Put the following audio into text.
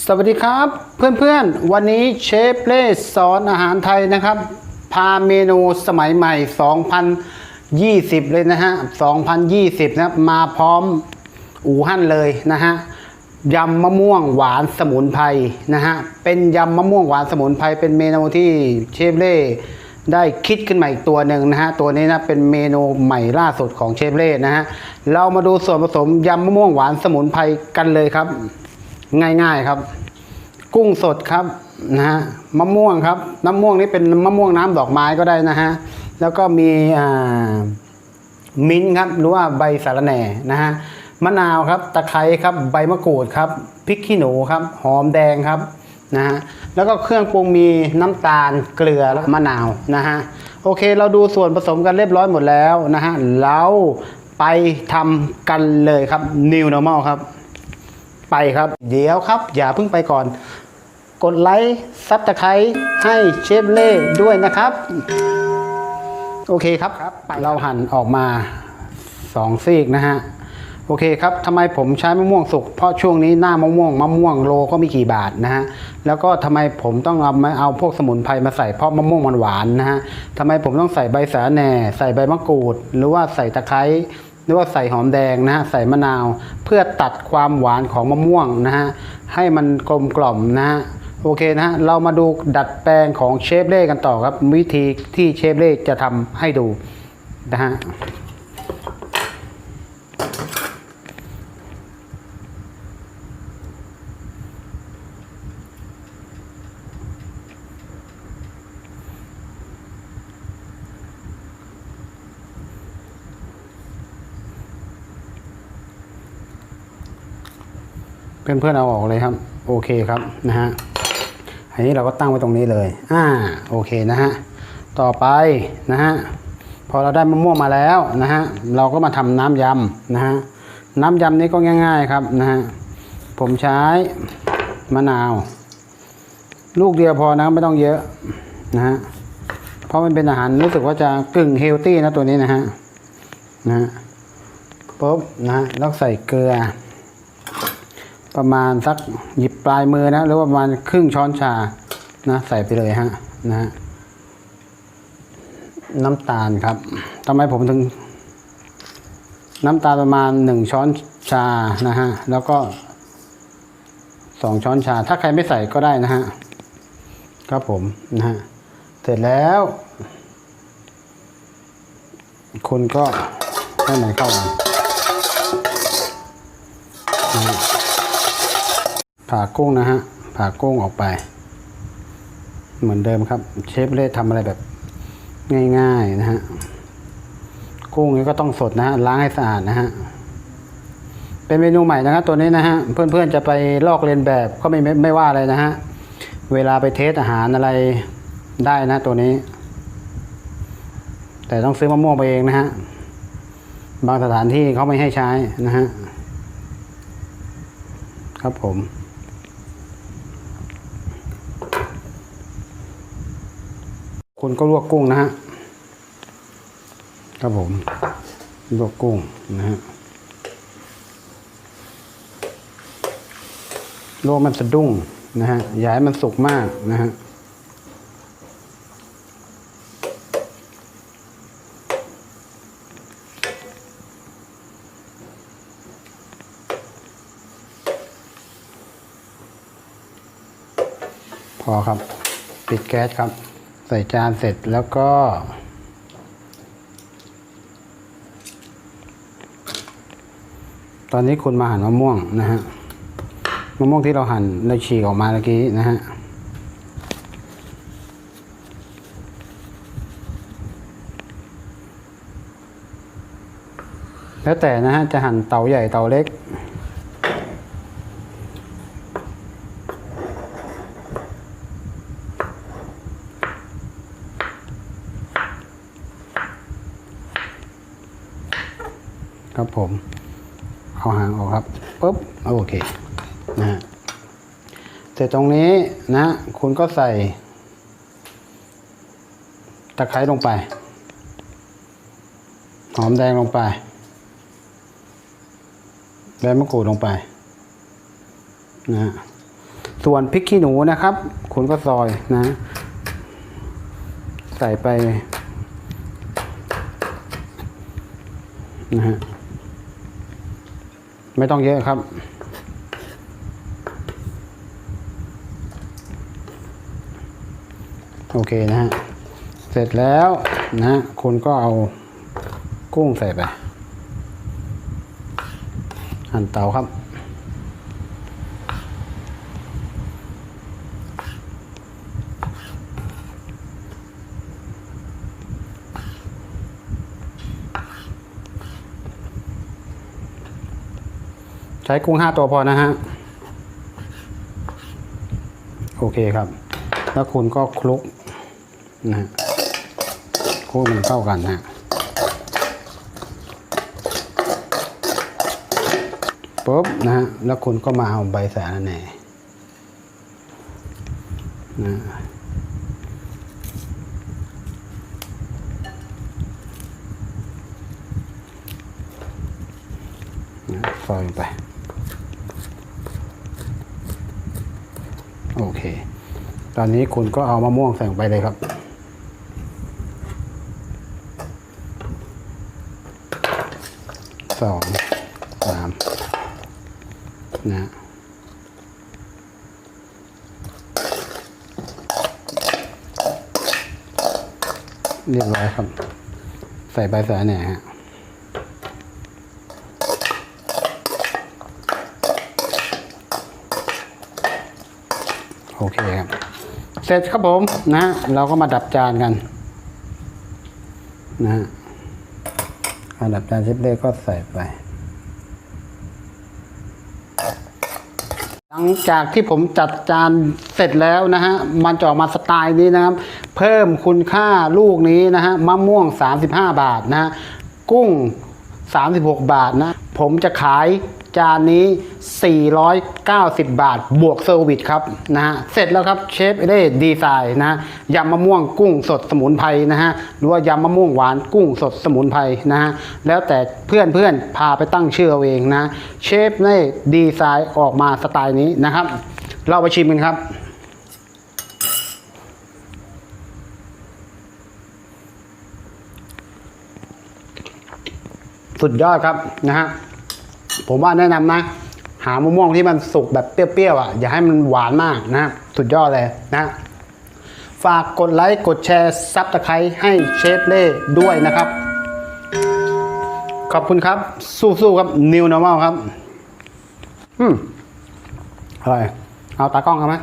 สวัสดีครับเพื่อนๆ วันนี้เชฟเล่สอนอาหารไทยนะครับ พาเมนูสมัยใหม่ 2020 เลยนะฮะ 2020 นะมาพร้อมอู่ฮั่นเลยนะฮะยำมะม่วงหวานสมุนไพรนะฮะเป็นยำมะม่วงหวานสมุนไพรเป็นเมนูที่เชฟเล่ได้คิดขึ้นมาอีกตัวหนึ่งนะฮะตัวนี้นะเป็นเมนูใหม่ล่าสุดของเชฟเล่นะฮะเรามาดูส่วนผสมยำมะม่วงหวานสมุนไพรกันเลยครับ ง่ายๆครับ กุ้งสดครับนะฮะมะม่วงครับน้ำม่วงนี่เป็นมะม่วงน้ำดอกไม้ก็ได้นะฮะแล้วก็มีอ่ามิ้นครับหรือว่าใบสาระแหน่นะฮะมะนาวครับตะไคร้ครับใบมะกรูดครับพริกขี้หนูครับหอมแดงครับนะฮะแล้วก็เครื่องปรุงมีน้ำตาลเกลือแล้วมะนาวนะฮะโอเคเราดูส่วนผสมกันเรียบร้อยหมดแล้วนะฮะเราไปทำกันเลยครับ New Normal ครับ ไปครับ เดี๋ยวครับ อย่าเพิ่งไปก่อน กดไลค์ซับตะไคร้ให้เชฟเล่ด้วยนะครับ โอเคครับเราหั่นออกมาสองซีกนะฮะโอเคครับทำไมผมใช้มะม่วงสุก เพราะช่วงนี้หน้ามะม่วงมะม่วงโลก็ม่กี่บาทนะฮะ แล้วก็ทำไมผมต้องเอามาเอาพวกสมุนไพรมาใส่เพราะมะม่วงมันหวานนะฮะทำไมผมต้องใส่ใบสาแหน่ ใส่ใบมะกรูด หรือว่าใส่ตะไคร้ หรือว่าใส่หอมแดงนะฮะใส่มะนาว เพื่อตัดความหวานของมะม่วงนะฮะให้มันกลมกล่อมนะฮะโอเคนะฮะเรามาดูดัดแปลงของเชฟเล่กันต่อครับ วิธีที่เชฟเล่จะทำให้ดูนะฮะ เพื่อนๆเอาออกเลยครับ โอเคครับนะฮะอันนี้เราก็ตั้งไว้ตรงนี้เลยอ่าโอเคนะฮะต่อไปนะฮะพอเราได้มะม่วงมาแล้วนะฮะเราก็มาทำน้ำยำนะฮะน้ำยำนี้ก็ง่าย ๆครับนะฮะผมใช้มะนาว ลูกเดียวพอนะไม่ต้องเยอะนะฮะเพราะมันเป็นอาหารรู้สึกว่าจะกึ่งเฮลตี้นะตัวนี้นะฮะนะฮะปุ๊บนะฮะแล้วใส่เกลือ ประมาณสักหยิบปลายมือนะหรือว่าประมาณครึ่งช้อนชานะใส่ไปเลยฮะนะฮะน้ำตาลครับทำไมผมถึง น้ำตาลประมาณหนึ่งช้อนชานะฮะแล้วก็สองช้อนชา ถ้าใครไม่ใส่ก็ได้นะฮะครับผมนะฮะเสร็จแล้ว คุณก็ให้มันเข้ากันนะ ผ่ากุ้งนะฮะ ผ่ากุ้งออกไป เหมือนเดิมครับ เชฟเล่ทำอะไรแบบง่ายๆนะฮะ กุ้งนี้ก็ต้องสดนะฮะ ล้างให้สะอาดนะฮะ เป็นเมนูใหม่นะครับตัวนี้นะฮะ เพื่อนๆจะไปลอกเลียนแบบก็ไม่ไม่ไม่ว่าอะไรนะฮะ เวลาไปเทสอาหารอะไรได้นะตัวนี้ แต่ต้องซื้อมะม่วงไปเองนะฮะ บางสถานที่เขาไม่ให้ใช้นะฮะ ครับผม คุณก็ลวกกุ้งนะฮะครับผมลวกกุ้งนะฮะลวกมันสะดุ้งนะฮะอย่าให้มันสุกมากนะฮะพอครับ ปิดแก๊สครับ ส่จานเสร็จแล้วก็ ตอนนี้คุณมาหั่นมะม่วงนะฮะมะม่วงที่เราหั่นเราฉีกออกมาเมื่อกี้นะฮะแล้วแต่นะฮะจะหั่นเตาใหญ่เตาเล็ก ครับผม เอาหางออกครับปุ๊บโอเคนะฮะเสร็จตรงนี้นะ คุณก็ใส่ ตะไคร้ลงไป หอมแดงลงไปใบมะกรูดลงไปนะฮะส่วนพริกขี้หนูนะครับ คุณก็ซอยนะ ใส่ไปนะฮะ ไม่ต้องเยอะครับ โอเคนะฮะ เสร็จแล้วนะ คุณก็เอากุ้งใส่ไปหั่นเตาครับ ช้กุ้งห้าตัวพอนะฮะ โอเคครับ แล้วคุณก็คลุกนะฮะคลุกมันเข้ากันนะปุ๊บนะฮะ แล้วคุณก็มาเอาใบสาระแหน่นะนะซอยลงไป โอ เค ตอนนี้คุณก็เอามะม่วงใส่ลงไปเลยครับ สองสามนะเรียบร้อยครับ ใส่ใบสาแหน่ฮะ โอเคครับ เสร็จครับผมนะ เราก็มาดับจานกันนะฮะการดับจานเชฟเล่ก็ใส่ไป หลังจากที่ผมจัดจานเสร็จแล้วนะฮะ มันจะออกมาสไตล์นี้นะครับ เพิ่มคุณค่าลูกนี้นะฮะ มะม่วง 35 บาทนะฮะ กุ้ง 36 บาทนะ ผมจะขาย จานนี้ 490 บาท บวกเซอร์วิสครับนะฮะเสร็จแล้วครับเชฟเอเดดีไซน์นะยำมะม่วงกุ้งสดสมุนไพรนะฮะหรือว่ายำมะม่วงหวานกุ้งสดสมุนไพรนะฮะแล้วแต่เพื่อนเพื่อนๆพาไปตั้งชื่อเอาเองนะเชฟได้ดีไซน์ออกมาสไตล์นี้นะครับ เราไปชิมกันครับสุดยอดครับนะฮะ ผมว่าแนะนำนะ หามะม่วงที่มันสุกแบบเปรี้ยวๆอะอย่าให้มันหวานมากนะ สุดยอดเลยนะ ฝากกดไลค์กดแชร์ซับตะไคร้ให้เชฟเล่ด้วยนะครับ ขอบคุณครับ สู้ๆครับนิวนอร์มอลครับ อืมอร่อยเอาตากล้องเอาไหม